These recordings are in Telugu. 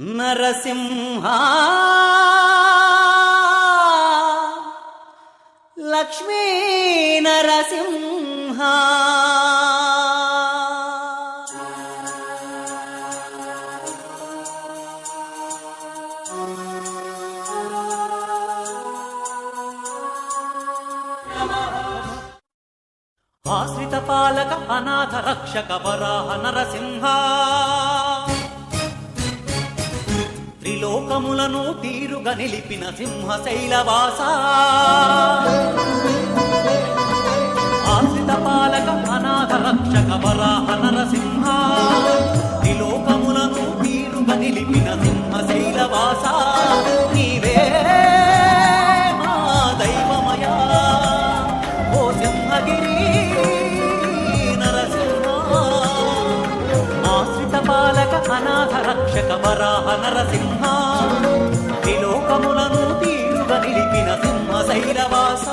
నరసింహ. లక్ష్మీ నరసింహ. ఆశ్రిత పాలక అనాథ రక్షక వరాహ నరసింహ. లోకములను తీరుగా నిలిపిన సింహశైలవాస. ఆశ్రిత పాలక అనాథ రక్షక వరాహ నరసింహ. త్రిలోకములను తీరుగా నిలిపిన సింహశైలవాసా. అనాథ రక్షక వరాహ నరసింహ త్రిలోకములను తీరుగా నిలిపిన సింహ శైలవాస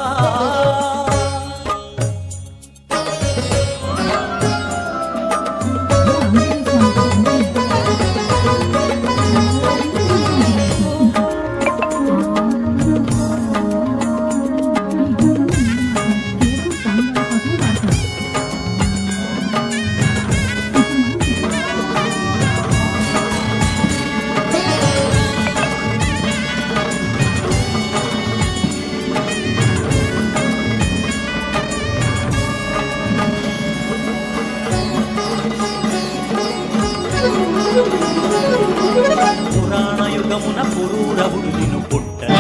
పురాణ యుగమున పురూరవుడు నిన్ను పుట్టన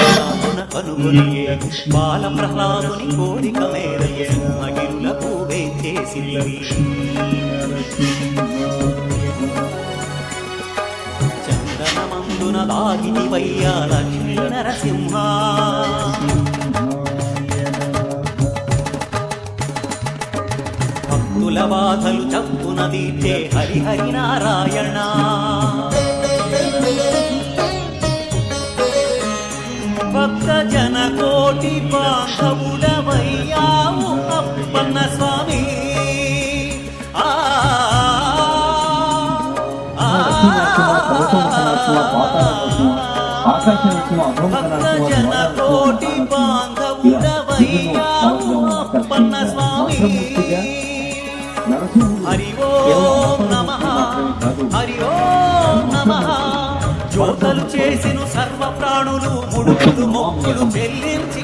కనుగొనియే. బాల ప్రహ్లాదుని కోరిక మేరకు పూవే చేసి చందనమందున దాగిని వయ్యా లక్ష్మీ నరసింహ. భక్తుల బాధలు చప్పున తీర్చే హరిహరి నారాయణ. నరసింహ అభ్రంక భక్త నరసింహ జన కోటి బాంధవుడవయ్యావు అప్పన్న స్వామి. హరి ఓం నమ. హరి ఓం చేసిన సర్వ ప్రాణులు ముడుపులు మొక్కులు చెల్లించి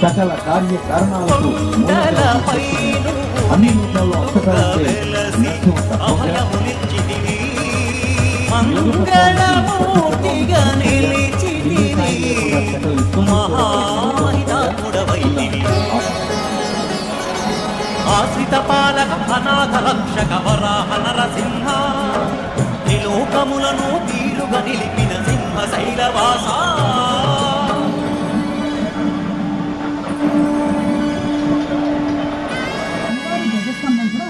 సకల కార్య కారణాలకు అన్ని మంగళమూర్తిగా ఆశ్రిత పాలక అనాథ రక్షక వరాహ నరసింహ త్రిలోకములను తీరుగా నిలిపిన సింహ శైలవాస అమ్మవారి ధ్వజస్తంభం కూడా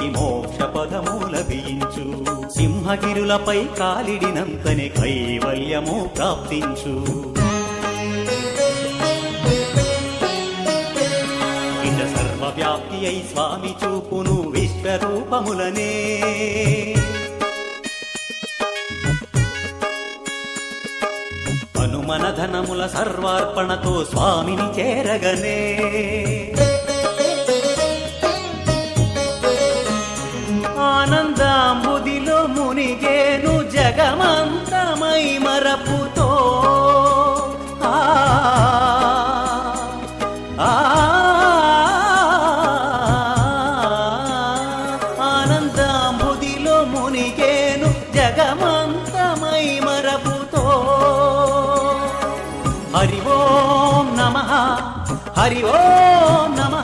వారికి మోక్ష పదము లభించు సింహగిరులపై కాలిడినంతనే కైవల్యము ప్రాప్తించు. ఇట సర్వవ్యాప్తి అయి స్వామి చూపును విశ్వరూపములనే. హనుమన ధనముల సర్వార్పణతో స్వామిని చేరగనే. ఆనందాంబుదిలో మునిగేను జగమంతమై మరపుతో. ఆనందాంబుదిలో మునిగేను జగమంతమై మరపుతో. హరి ఓం నమ హరి ఓం నమ.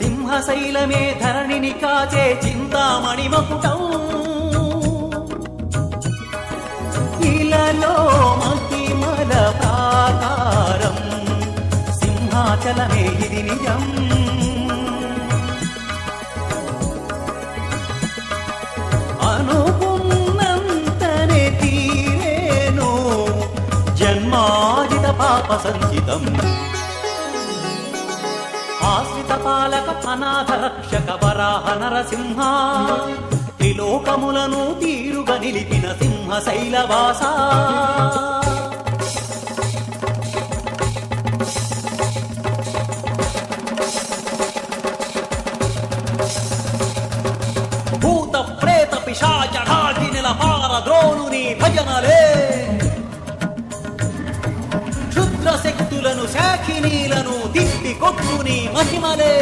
సింహశైలమే ధరణిని కాచే చింతామణి మకుటం ఇలలో మహిమల ప్రాకారం సింహాచలమే ఇది నిజం. అనుకున్నంతనే తీరేను జన్మాజిత పాప సంచితం. పాలక అనాథ రక్షక వరాహ నరసింహ. త్రిలోకములను తీరుగా నిలిపిన సింహ శైలవాస తిప్పి మహిమలే.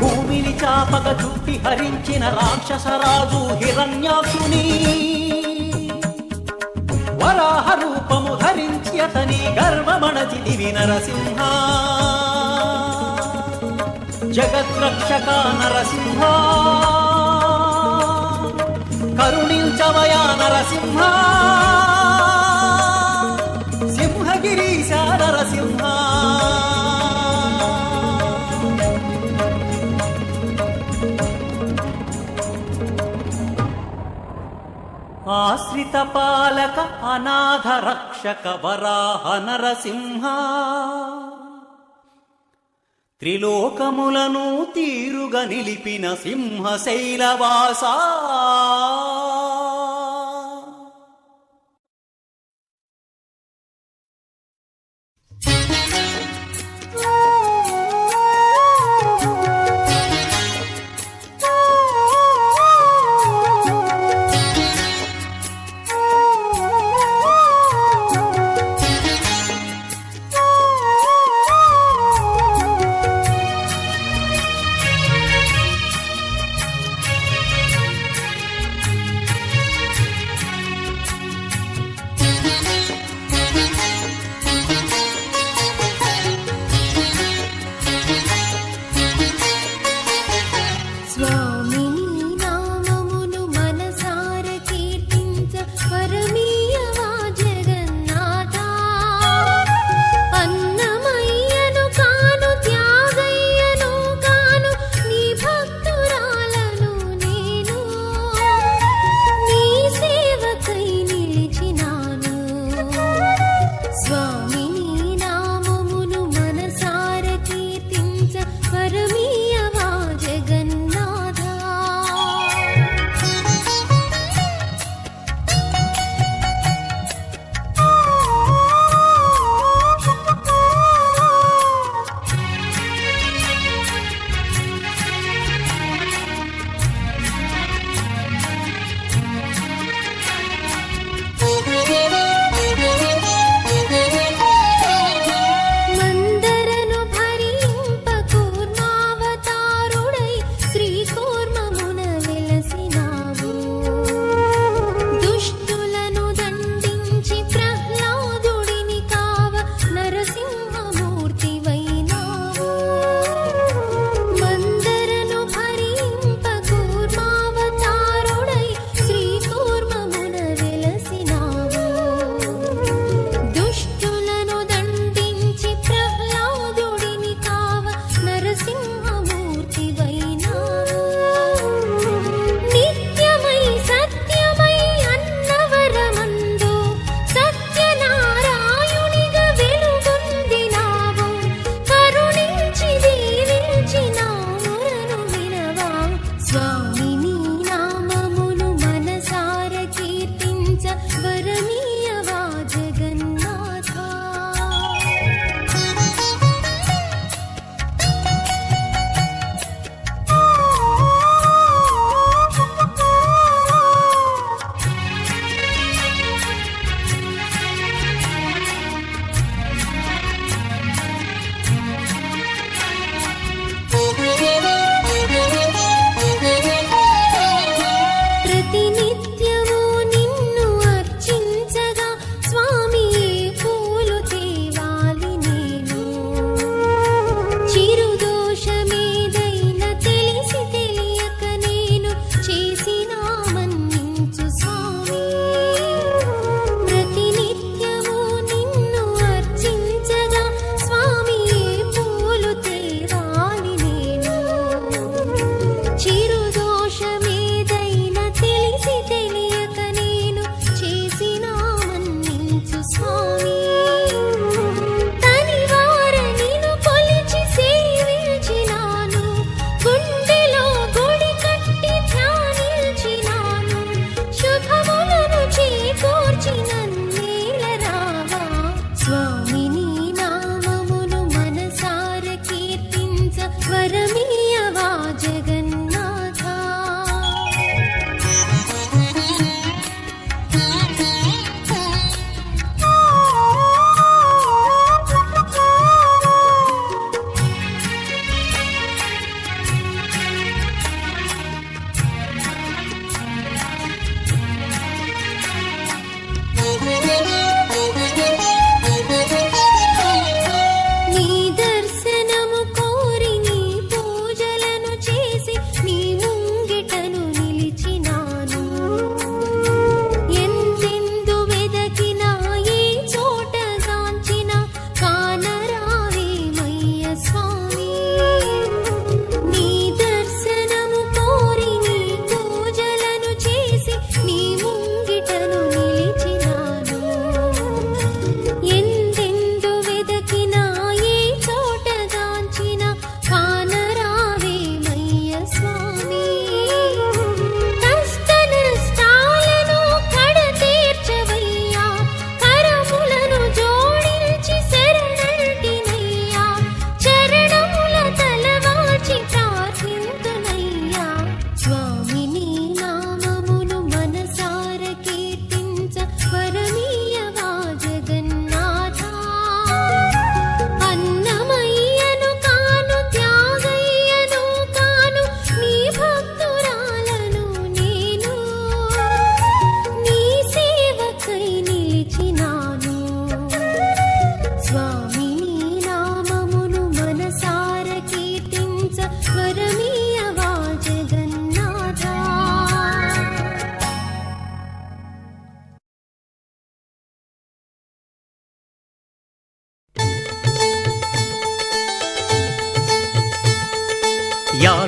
భూమిని చాపక చుట్టి హరించిన రాక్షసరాజు హిరణ్యాక్షుని వరాహ రూపము ధరించి అతని గర్వమణచి దివి నరసింహ. జగద్రక్షక నరసింహ. కరుణించవయా నరసింహ. ఆశ్రిత పాలక అనాథ రక్షక వరాహ నరసింహ. త్రిలోకములను తీరుగ నిలిపిన సింహశైలవాసా.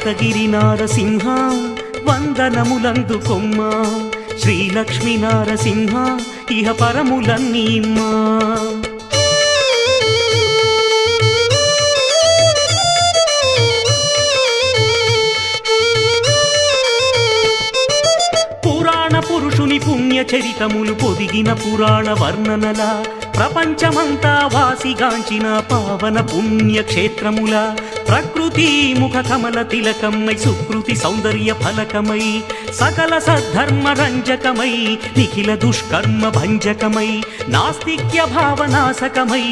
నారసింహ వందనములందు కొమ్మ. శ్రీలక్ష్మీ నారసింహ ఇహ పరములన్నీమ్మా పురాణ పురుషుని పుణ్య చరితములు పొదిగిన పురాణ వర్ణనల ప్రపంచమంతా వాసిగాంచిన పావన పుణ్యక్షేత్రముల ప్రకృతి ముఖ కమల తిలకమై సుకృతి సౌందర్య ఫలకమై సకల సద్ధర్మ రంజకమై నిఖిల దుష్కర్మ భంజకమై నాస్తిక్య భావనాశకమై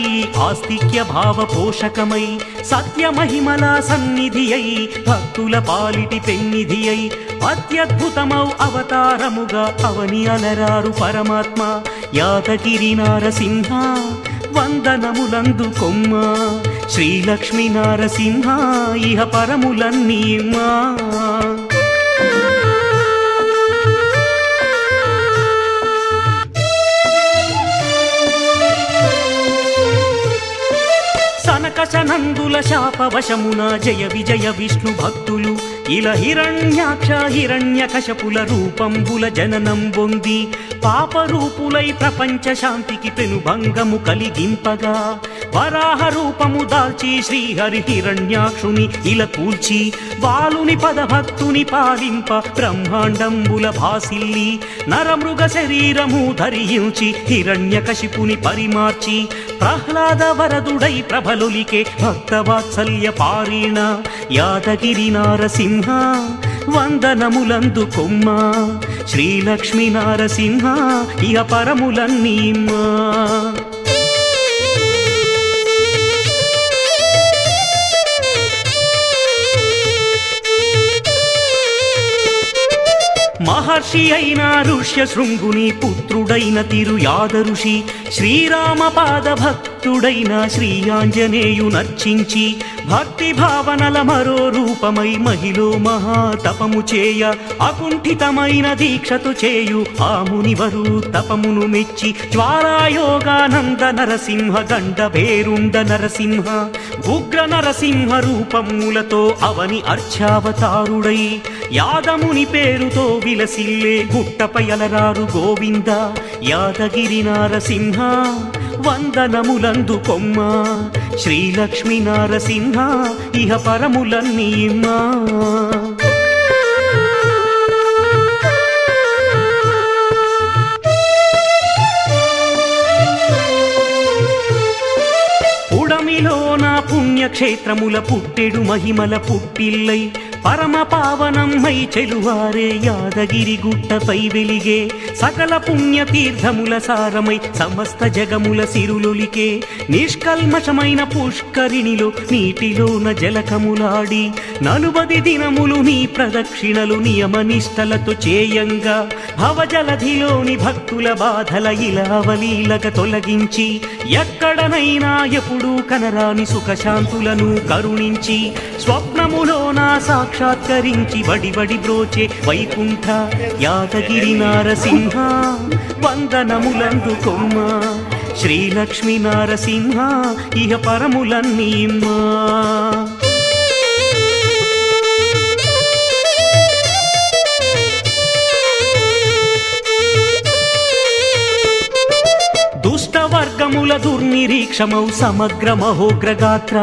ఆస్తిక్య భావ పోషకమై సత్య మహిమల సన్నిధి అయి భక్తుల పాలిటి పెన్నిధి అయి అత్యద్భుతమౌ అవతారముగా అవని అలరారు పరమాత్మ. యాదగిరి నారసింహ వందనములందు కొమ్మ. శ్రీలక్ష్మి నారసింహ ఇహ పరములన్నీ పరములన్నీమా సనకసనందుల శాపవశమున జయ విజయ విష్ణు భక్తులు. ఇల హిరణ్యాక్ష హిరణ్య కశపుల రూపంబుల జననం బొంది పాప రూపులై ప్రపంచ శాంతికి పెనుభంగము కలిగింపగా వరాహ రూపము దాల్చి శ్రీహరి హిరణ్యాక్షుని ఇల కూల్చి బాలుని పదభక్తుని పాలింప బ్రహ్మాండంబుల భాసిల్లి నరమృగ శరీరము ధరించి హిరణ్య కశిపుని పరిమార్చి ప్రహ్లాద వరదుడై ప్రభలులికే భక్తవాత్సల్య పారీణ యాదగిరి నారసింహ నరసింహ వందనములందు కొమ్మ. శ్రీలక్ష్మి నరసింహ ఇహ పరములన్నీమ్మా మహర్షి అయిన ఋష్య శృంగుని పుత్రుడైన తిరుయాద ఋషి శ్రీరామ పాద భక్తుడైన శ్రీ ఆంజనేయు నర్చించి భక్తి భావనల మరో రూపమై మహిళ మహాతపము చేయ అకుంఠితమైన దీక్షతు చేయు. ఆ మునివరు తపమును మెచ్చి జ్వాలాయోగానంద నరసింహ గండ వేరుండ నరసింహ ఉగ్ర నరసింహ రూపములతో అవని అర్చావతారుడై. యాదముని పేరుతో విలసిల్లే గుట్టపై అలరారు గోవింద యాదగిరి నారసింహ వందనములందు కొమ్మ. శ్రీలక్ష్మీ నారసింహ ఇహ పరములన్నీమ్మా పుడమిలో పుణ్యక్షేత్రముల పుట్టెడు మహిమల పుట్టిల్లై పరమ పావనమ్మై చెలువారే యాదగిరి గుట్టపై వెలిగే సకల పుణ్య తీర్థముల సారమై సమస్త జగముల సిరులొలికే నిష్కల్మషమైన పుష్కరిణిలో నీటిలోన జలకములాడి నలుబది దినములు నీ ప్రదక్షిణలు నియమ నిష్టలతో చేయంగా భవజలధిలోని భక్తుల బాధల ఇలావలీలక తొలగించి ఎక్కడనైనా ఎప్పుడూ కనరాని సుఖశాంతులను కరుణించి స్వప్నములో నా సాక్షాత్కరించి బడి బడి బ్రోచే వైకుంఠ యాదగిరి నారసింహ వందనములందు కొమ్మ. శ్రీలక్ష్మీ నారసింహ ఇహ పరములన్నీమ్మా దుష్టవర్గముల దుర్నిరీక్షమౌ సమగ్ర మహోగ్రగాత్ర.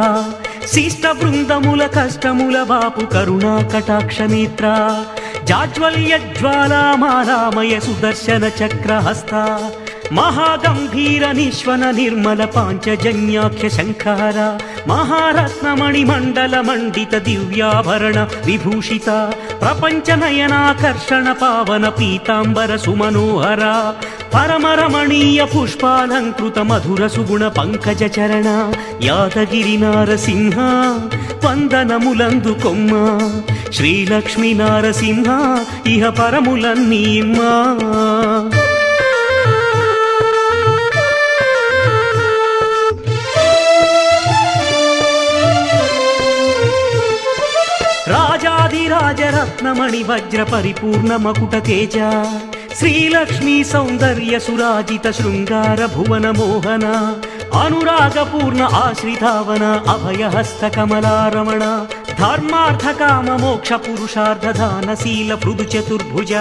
శిష్ట బృందముల కష్టముల బాపు కరుణా కటాక్షమిత్ర జాజ్వల్య జ్వాలామారామయ సుదర్శన చక్రహస్త. మహాగంభీర నిశ్వన నిర్మల పాంచజన్యాఖ్య శంఖార మహారత్నమణి మండల మండిత దివ్యాభరణ విభూషిత ప్రపంచ నయనాకర్షణ పావన పీతాంబర సుమనోహర పరమరమణీయ పుష్పాలంకృత మధుర సుగుణ పంకజ చరణ యాదగిరి నారసింహ వందనములందు కొమ్మ శ్రీలక్ష్మీ నారసింహ ఇహ పరములన్నీమ్మా రాజరత్నమణి వజ్ర పరిపూర్ణ మకుట తేజ. శ్రీలక్ష్మీ సౌందర్య సురాజిత శృంగార భువన మోహన. అనురాగపూర్ణ ఆశ్రితావన అభయహస్త కమలారమణ. ధర్మార్థ కామ మోక్ష పురుషార్థ దానశీల మృదు చతుర్భుజ.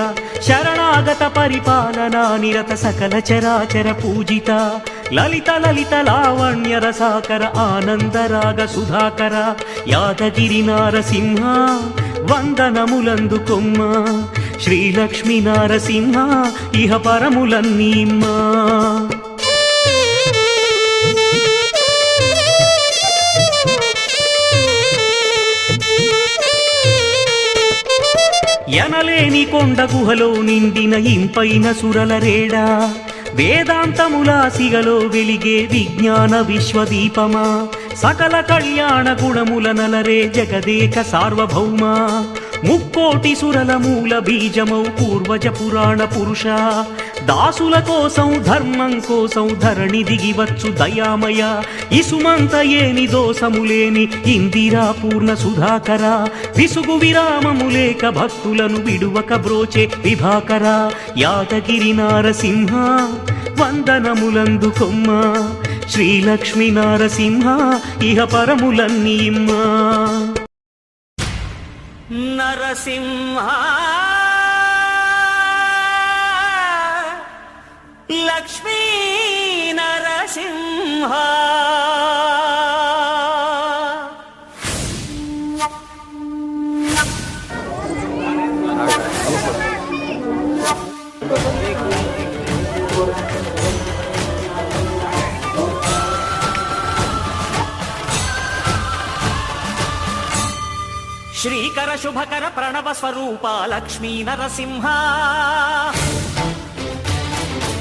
శరణాగత పరిపాలనా నిరత సకల చరాచర పూజిత. లలిత లలిత లావణ్య రసాకర ఆనందరాగ సుధాకర. యాదగిరి నారసింహ వందనములందు కొమ్మ. శ్రీలక్ష్మీ నారసింహ ఇహ పరములన్నీమ్మా ఎనలేని కొండ గుహలో నిండిన ఇంపైన సురల రేడా. వేదాంతములాసిగలో వెలిగే విజ్ఞాన విశ్వదీపమా సకల కళ్యాణ గుణముల నలరే జగదేక సార్వభౌమ ముక్కోటి సురల మూల బీజమౌ పూర్వజ పురాణ పురుష దాసుల కోసం ధర్మం కోసం ధరణి దిగివచ్చు దయామయ. ఇసుమంత ఏని దోసములేని ఇందిరా పూర్ణ సుధాకర. విసుగు విరామము లేక భక్తులను విడువక బ్రోచే విభాకర. యాదగిరి నారసింహ వందనములందు కొమ్మ. శ్రీలక్ష్మీ నారసింహ ఇహ పరములన్నీమ్మా నరసింహ లక్ష్మీ నరసింహ. శ్రీకర శుభకర ప్రణవ స్వరూప లక్ష్మీ నరసింహ.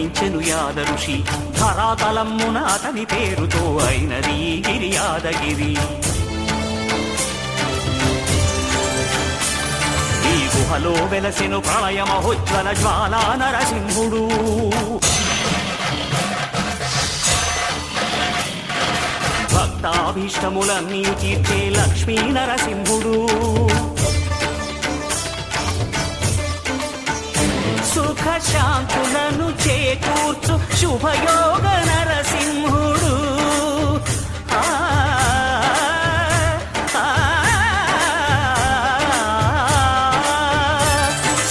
తపమునరించెను యాద ఋషి. ధరాతలమ్మున అతని పేరుతో అయినది ఈ గిరి యాదగిరి ఈ గుహలో వెలసెను ప్రళయమహోజ్వల జ్వాలా నరసింహుడు భక్తాభీష్టములన్నీ తీర్చే లక్ష్మీ నరసింహుడు శాంతులను చేకూర్చు. శుభయోగ నరసింహుడు.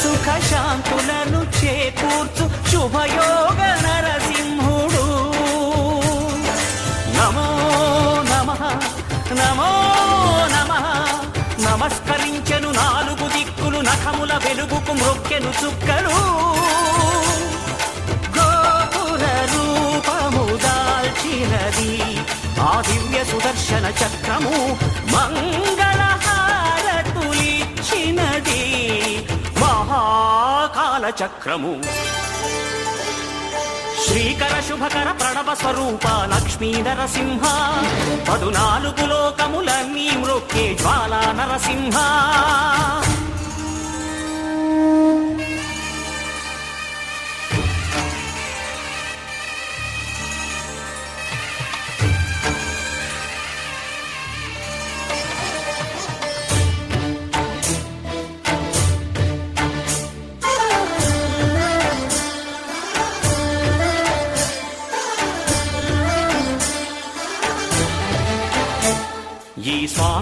సుఖ శాంతులను చేకూర్చు. శుభయోగ నరసింహుడు. నమో నమ నమో నమ. నమస్కరించెను నాలుగు దిక్కులు నఖముల వెలుగుకు మ్రొక్కెను చుక్కలు. గోపుర రూపము దాల్చినది. ఆ దివ్య సుదర్శన చక్రము మంగళహారతులిచ్చినది. మహాకాల చక్రము. శ్రీకర శుభకర ప్రణవ స్వరూప లక్ష్మీ నరసింహ పదునాలుగు లోకములన్నీ మృక్కే జ్వాలా నరసింహ.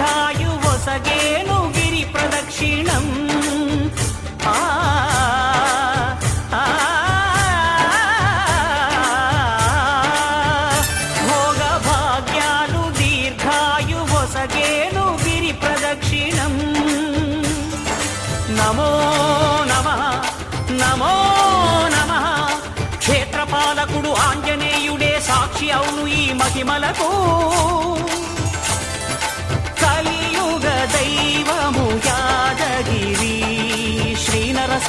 దీర్ఘాయు వసగేను గిరి ప్రదక్షిణం. ఆ, ఆ, భోగ భాగ్యాలు దీర్ఘాయు వసగేను గిరి ప్రదక్షిణం. నమో నమ నమో నమ. క్షేత్రపాలకుడు ఆంజనేయుడే సాక్షి అవును ఈ మహిమలకు.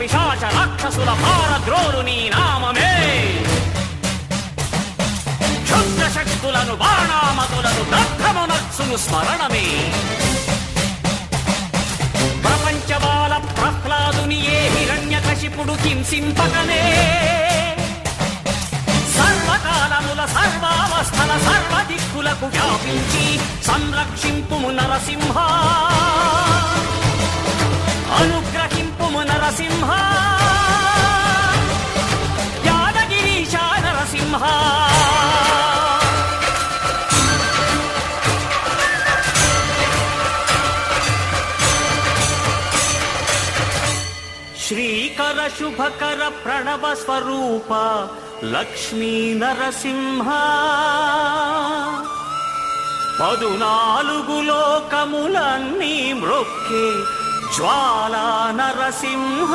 పిశాచ రాక్షసుల భారద్రోలు నీ నామమే. క్షుద్ర శక్తులను బాణామతులను దగ్ధమునర్చును స్మరణమే. ప్రపంచబాల ప్రహ్లాదుని ఏ హిరణ్య కశిపుడు హింసింపకనే. సర్వకాలముల సర్వావస్థల సర్వ దిక్కులకు వ్యాపించి సంరక్షింపు నరసింహ. నరసింహ. యాదగిరీశ నరసింహ. శ్రీకర శుభకర ప్రణవ స్వరూప లక్ష్మీ నరసింహ. పదునాలుగు లోకములన్నీ మృక్కే జ్వాలా నరసింహ.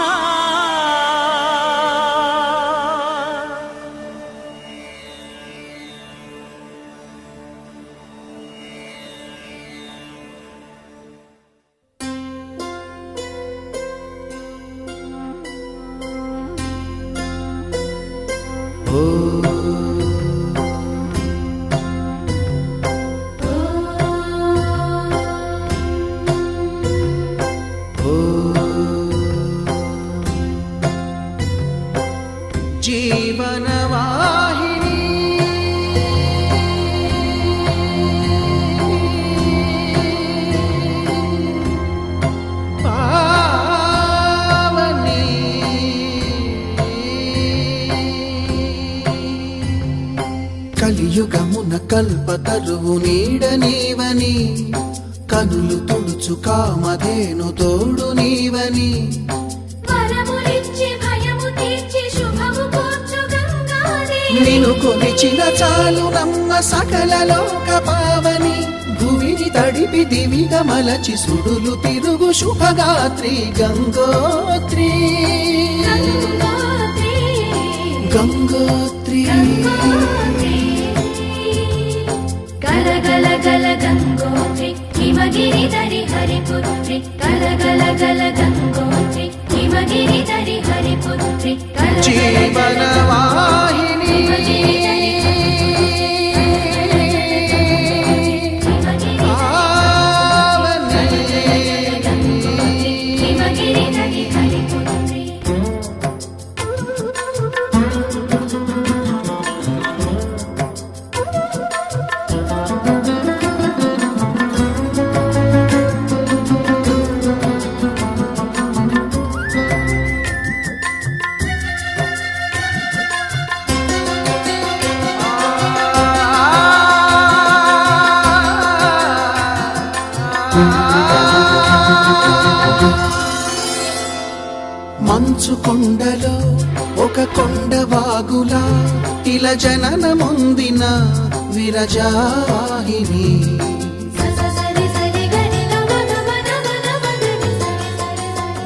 నిను కొలిచిన చాలు నమ్మ సకల లోక పావని. భూమిని తడిపి దివిగా మలచి సుడులు తిరుగు శుభగాత్రి గంగోత్రి. గంగోత్రి, గంగోత్రి గంగోత్రి. గల గల గల గంగోత్రి హిమగిరి దరి హరిపుత్రి గల గల గల గంగోత్రి హిమగిరి దరి హరిపుత్రి విరజాహిని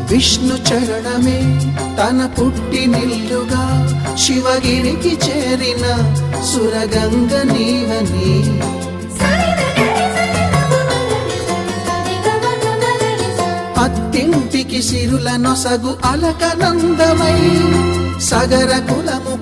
విష్ణు చరణమే తన పుట్టి నిల్లుగా శివగిరికి చేరిన సురగంగ నీవని. సరి గరి సరి గమ గరి అత్తింటికి సిరుల నొసగు అలకనందమై సగర కులము